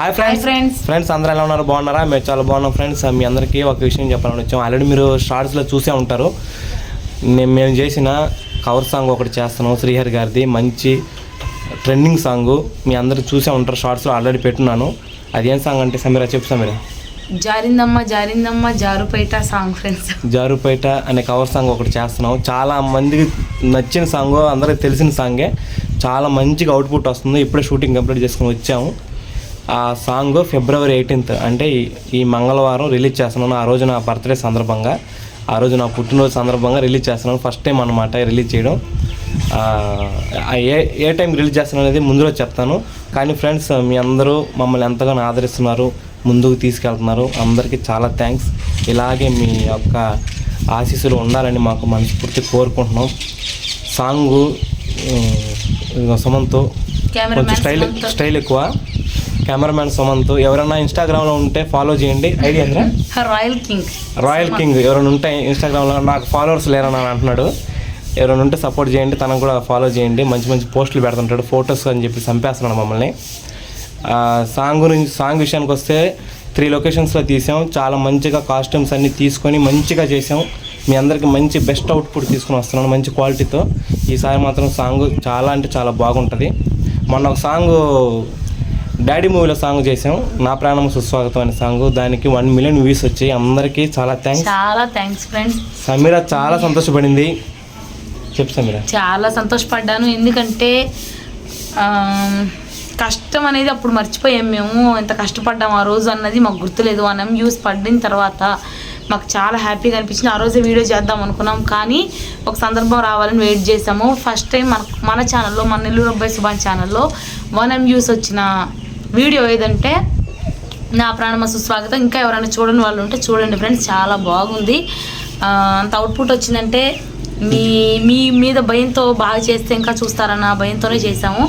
Hi friends friends. Friends అందరూ ఎలా ఉన్నారు? బాగున్నారా? మేము చాలా బాగున్నాం ఫ్రెండ్స్ మీ అందరికీ ఒక విషయం చెప్పాలని వచ్చాం. ఆల్రెడీ మీరు షార్ట్స్లో చూసే ఉంటారు. నేను మేము చేసిన కవర్ సాంగ్ ఒకటి చేస్తున్నాం శ్రీహరి గారిది. మంచి ట్రెండింగ్ సాంగ్ మీ అందరూ చూసే ఉంటారు షార్ట్స్లో ఆల్రెడీ పెట్టున్నాను. అది ఏం సాంగ్ అంటే సమీరా చెప్పు సమీరా. జారిందమ్మ జారిందమ్మ జారుపేట సాంగ్ ఫ్రెండ్స్ జారుపేట అనే కవర్ సాంగ్ ఒకటి చేస్తున్నాం. చాలా మందికి నచ్చిన సాంగ్ అందరికి తెలిసిన సాంగే చాలా మంచిగా అవుట్పుట్ వస్తుంది. ఇప్పుడే షూటింగ్ కంప్లీట్ చేసుకుని వచ్చాము. ఆ సాంగ్ ఫిబ్రవరి ఎయిటీన్త్ అంటే ఈ- మంగళవారం రిలీజ్ చేస్తున్నాను. ఆ రోజు నా బర్త్డే సందర్భంగా. ఆ రోజు నా పుట్టినరోజు సందర్భంగా రిలీజ్ చేస్తున్నాను. ఫస్ట్ టైం అనమాట రిలీజ్ చేయడం. ఏ ఏ టైం రిలీజ్ చేస్తున్నాను అనేది ముందు రోజు చెప్తాను. కానీ ఫ్రెండ్స్ మీ అందరూ మమ్మల్ని ఎంతగానో ఆదరిస్తున్నారు. ముందుకు తీసుకెళ్తున్నారు. అందరికీ చాలా థ్యాంక్స్. ఇలాగే మీ యొక్క ఆశీస్సులు ఉండాలని మాకు మనస్ఫూర్తి కోరుకుంటున్నాం. సాంగు సుమంత్. కొంచెం స్టైల్. స్టైల్ ఎక్కువ. కెమెరామ్యాన్ సుమంత్. ఎవరైనా ఇన్స్టాగ్రామ్లో ఉంటే ఫాలో చేయండి. Idea royal king. Royal king. ఎవరైనా ఉంటే ఇన్స్టాగ్రామ్లో నాకు ఫాలోవర్స్ లేరని అంటున్నాడు. ఎవరైనా ఉంటే సపోర్ట్ చేయండి తనకు కూడా ఫాలో చేయండి. మంచి మంచి పోస్టులు పెడుతుంటాడు. ఫొటోస్ అని చెప్పి చంపేస్తున్నాడు మమ్మల్ని. సాంగ్ గురించి సాంగ్ విషయానికి వస్తే త్రీ లొకేషన్స్లో తీసాం. చాలా మంచిగా కాస్ట్యూమ్స్ అన్నీ తీసుకొని మంచిగా చేసాం. మీ అందరికి మంచి బెస్ట్ అవుట్పుట్ తీసుకొని వస్తున్నాను మంచి క్వాలిటీతో ఈసారి మాత్రం సాంగ్ చాలా అంటే చాలా బాగుంటుంది. మొన్న ఒక సాంగ్ డాడీ మూవీలో సాంగ్ చేసాం నా ప్రాణం సుస్వాగతం అనే సాంగ్. దానికి వన్ మిలియన్ వ్యూస్ వచ్చాయి. అందరికీ చాలా థ్యాంక్స్ చాలా థ్యాంక్స్ ఫ్రెండ్స్ సమీర చాలా సంతోషపడింది. చెప్పు సమీర. చాలా సంతోషపడ్డాను. ఎందుకంటే కష్టం అనేది అప్పుడు మర్చిపోయాం మేము. ఎంత కష్టపడ్డాం ఆ రోజు అన్నది మాకు గుర్తులేదు. మనం యూస్ పడిన తర్వాత మాకు చాలా హ్యాపీగా అనిపించింది. ఆ రోజే వీడియో చేద్దాం అనుకున్నాం. కానీ ఒక సందర్భం రావాలని వెయిట్ చేసాము ఫస్ట్ టైం మన మన ఛానల్లో మన నెల్లూరు అబ్బాయి సుభాన్ ఛానల్లో వన్ ఎం వ్యూస్ వచ్చిన వీడియో ఏదంటే నా ప్రాణమ సుస్వాగతం ఇంకా ఎవరైనా చూడని వాళ్ళు ఉంటే చూడండి ఫ్రెండ్స్ చాలా బాగుంది. అంత అవుట్పుట్ వచ్చిందంటే మీ మీ మీద భయంతో బాగా చేస్తే ఇంకా చూస్తారన్న భయంతోనే చేసాము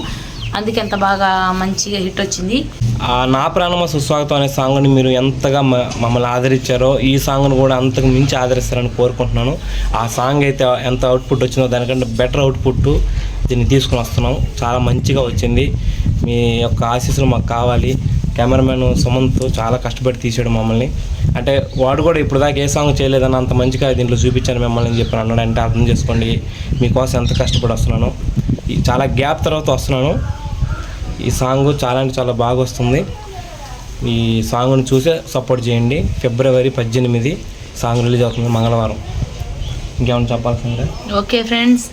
అందుకే అంత బాగా మంచిగా హిట్ వచ్చింది. ఆ నా ప్రాణమ సుస్వాగతం అనే సాంగ్ని మీరు ఎంతగా మ- మమ్మల్ని ఆదరించారో ఈ సాంగ్ను కూడా అంతకు మించి ఆదరిస్తారని కోరుకుంటున్నాను. ఆ సాంగ్ అయితే ఎంత అవుట్పుట్ వచ్చిందో దానికంటే బెటర్ అవుట్పుట్ దీన్ని తీసుకుని వస్తున్నాం చాలా మంచిగా వచ్చింది. మీ యొక్క ఆశీస్సులు మాకు కావాలి. కెమెరామెన్ సుమంత్ చాలా కష్టపడి తీసాడు మమ్మల్ని. అంటే వాడు కూడా ఇప్పుడు దాకా ఏ సాంగ్ చేయలేదని అంత మంచిగా దీంట్లో చూపించాను మిమ్మల్ని అని చెప్పి అన్నాడు. అంటే అర్థం చేసుకోండి మీకోసం ఎంత కష్టపడి వస్తున్నాను. ఈ చాలా గ్యాప్ తర్వాత వస్తున్నాను. ఈ సాంగ్ చాలా అంటే చాలా బాగా వస్తుంది. ఈ సాంగ్ను చూసే సపోర్ట్ చేయండి. ఫిబ్రవరి పద్దెనిమిది సాంగ్ రిలీజ్ అవుతుంది మంగళవారం. ఇంకేమైనా చెప్పాల్సిందే? ఓకే ఫ్రెండ్స్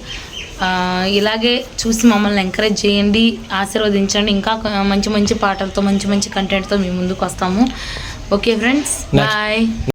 ఇలాగే చూసి మమ్మల్ని ఎంకరేజ్ చేయండి ఆశీర్వదించండి. ఇంకా మంచి మంచి పాటలతో మంచి మంచి కంటెంట్తో మీ ముందుకు వస్తాము. Okay friends. బాయ్